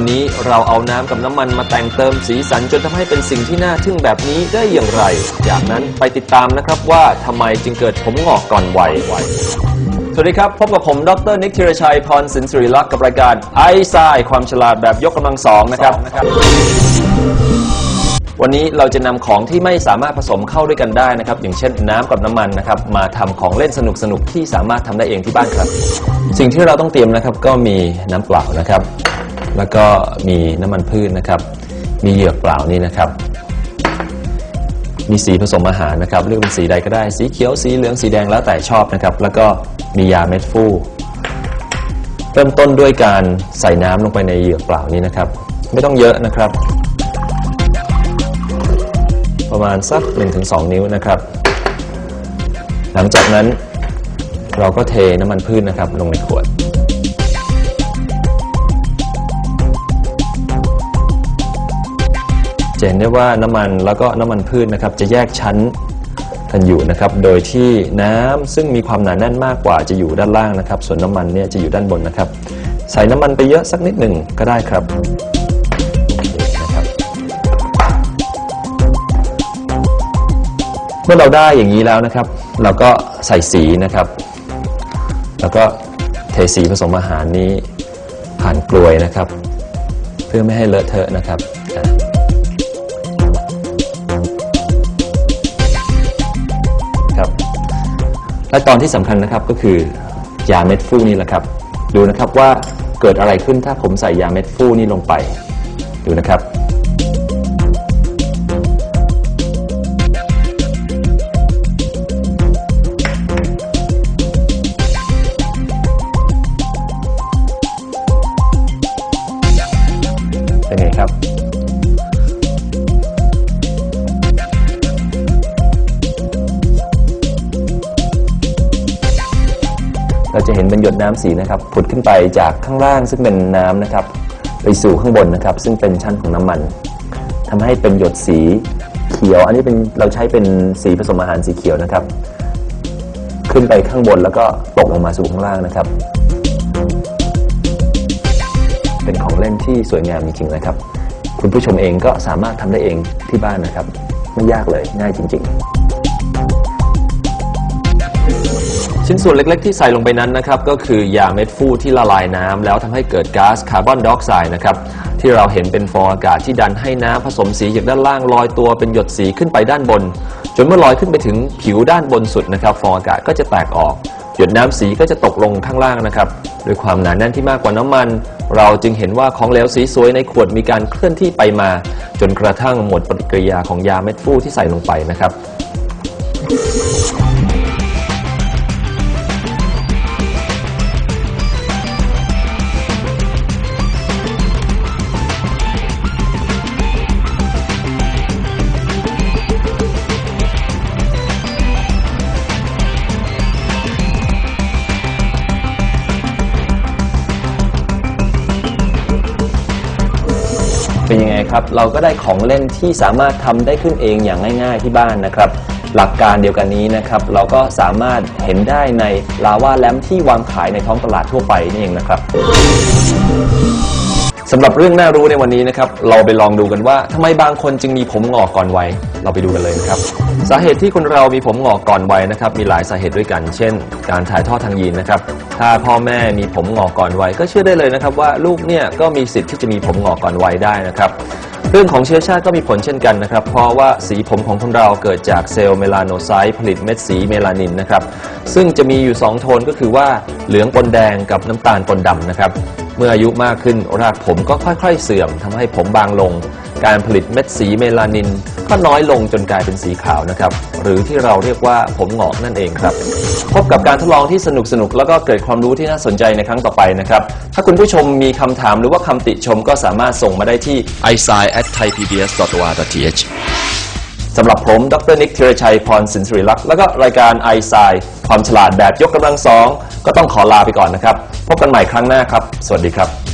วันนี้เราเอาน้ำกับน้ำมันมาแต่งเติมสีสันจนทำให้เป็นสิ่งที่น่าทึ่งแบบนี้ได้อย่างไร จากนั้นไปติดตามนะครับว่าทำไมจึงเกิดผมงอกก่อนวัยสวัสดีครับ พบกับผม ดรนิกธิรชัย พรสินสิริลักษ์กับรายการไอซายความฉลาดแบบยกกำลังสองนะครับ วันนี้เราจะนำของที่ไม่สามารถผสมเข้าด้วยกันได้นะครับ อย่างเช่นน้ำกับน้ำมันนะครับ มาทำของเล่นสนุกๆที่สามารถทำได้เองที่บ้านครับ สิ่งที่เราต้องเตรียมนะครับก็มีน้ำเปล่านะครับ แล้วก็มีน้ำมันพืชนะครับ มีเหยือกเปล่านี่นะครับ มีสีผสมอาหารนะครับเลือกเป็นสีใดก็ได้สีเขียวสีเหลืองสีแดงแล้วแต่ชอบนะครับ แล้วก็มียาเม็ดฟูเริ่มต้นด้วยการใส่น้ำลงไปในเหยือกเปล่านี้นะครับ ไม่ต้องเยอะนะครับ ประมาณสัก 1-2 นิ้วนะครับ หลังจากนั้นเราก็เทน้ำมันพืชนะครับ ลงในขวด จะเห็นได้ว่าน้ำมันแล้วก็น้ำมันพืชนะครับจะแยกชั้นกันอยู่นะครับ โดยที่น้ำซึ่งมีความหนาแน่นมากกว่าจะอยู่ด้านล่างนะครับ ส่วนน้ำมันเนี่ยจะอยู่ด้านบนนะครับ ใส่น้ำมันไปเยอะสักนิดหนึ่งก็ได้ครับเมื่อเราได้อย่างนี้แล้วนะครับ เราก็ใส่สีนะครับ แล้วก็เทสีผสมอาหารนี้ผ่านกลวยนะครับ เพื่อไม่ให้เลอะเทอะนะครับ และตอนที่สำคัญนะครับก็คือยาเม็ดฟูนี่แหละครับ ดูนะครับว่าเกิดอะไรขึ้นถ้าผมใส่ยาเม็ดฟูนี่ลงไป ดูนะครับเป็นไงครับ เราจะเห็นเป็นหยดน้ำสีนะครับผุดขึ้นไปจากข้างล่างซึ่งเป็นน้ำนะครับ ไปสู่ข้างบนนะครับ ซึ่งเป็นชั้นของน้ำมันทำให้เป็นหยดสีเขียว อันนี้เป็นเราใช้เป็นสีผสมอาหารสีเขียวนะครับ ขึ้นไปข้างบนแล้วก็ตกลงมาสู่ข้างล่างนะครับ เป็นของเล่นที่สวยงามจริงๆนะครับ คุณผู้ชมเองก็สามารถทำได้เองที่บ้านนะครับ ไม่ยากเลยง่ายจริง ๆ ชิ้นส่วนเล็กๆ ที่ใส่ลงไปนั้นนะครับก็คือยาเม็ดฟูที่ละลายน้ำแล้วทำให้เกิดก๊าซคาร์บอนไดออกไซด์นะครับที่เราเห็นเป็นฟองอากาศที่ดันให้น้ำผสมสีจากด้านล่างลอยตัวเป็นหยดสีขึ้นไปด้านบน จนเมื่อลอยขึ้นไปถึงผิวด้านบนสุดนะครับฟองอากาศก็จะแตกออก หยดน้ำสีก็จะตกลงข้างล่างนะครับด้วยความหนาแน่นที่มากกว่าน้ำมัน เราจึงเห็นว่าของเหลวสีสวยในขวดมีการเคลื่อนที่ไปมา จนกระทั่งหมดปฏิกิริยาของยาเม็ดฟูที่ใส่ลงไปนะครับ เป็นยังไงครับ เราก็ได้ของเล่นที่สามารถทำได้ขึ้นเองอย่างง่าย ๆที่บ้านนะครับ หลักการเดียวกันนี้นะครับ เราก็สามารถเห็นได้ในลาวาแลมที่วางขายในท้องตลาดทั่วไปนี่เองนะครับ สำหรับเรื่องน่ารู้ในวันนี้นะครับ เราไปลองดูกันว่าทำไมบางคนจึงมีผมงอกก่อนวัย เราไปดูกันเลยนะครับ สาเหตุที่คนเรามีผมงอกก่อนวัยนะครับ มีหลายสาเหตุด้วยกัน เช่น การถ่ายทอดทางยีนนะครับ ถ้าพ่อแม่มีผมงอกก่อนวัยก็เชื่อได้เลยนะครับว่าลูกเนี่ยก็มีสิทธิ์ที่จะมีผมงอกก่อนวัยได้นะครับ เรื่องของเชื้อชาติก็มีผลเช่นกันนะครับ เพราะว่าสีผมของคนเราเกิดจากเซลล์เมลาโนไซต์ผลิตเม็ดสีเมลานินนะครับ ซึ่งจะมีอยู่ 2 โทนก็คือว่าเหลืองปนแดงกับน้ำตาลปนดำนะครับ เมื่ออายุมากขึ้นรากผมก็ค่อยๆเสื่อมทำให้ผมบางลง การผลิตเม็ดสีเมลานิน ก็น้อยลงจนกลายเป็นสีขาวนะครับ หรือที่เราเรียกว่าผมหงอกนั่นเองครับ พบกับการทดลองที่สนุกสนุกแล้วก็เกิดความรู้ที่น่าสนใจในครั้งต่อไปนะครับ ถ้าคุณผู้ชมมีคำถามหรือว่าคำติชมก็สามารถส่งมาได้ที่ i s i at thaipbs.or.th สำหรับผม ดรนิกธีรชัย พรสินสิริลักษ์ แล้วก็รายการ i s i ความฉลาดแบบยกกำลังสอง ก็ต้องขอลาไปก่อนนะครับ พบกันใหม่ครั้งหน้าครับ สวัสดีครับ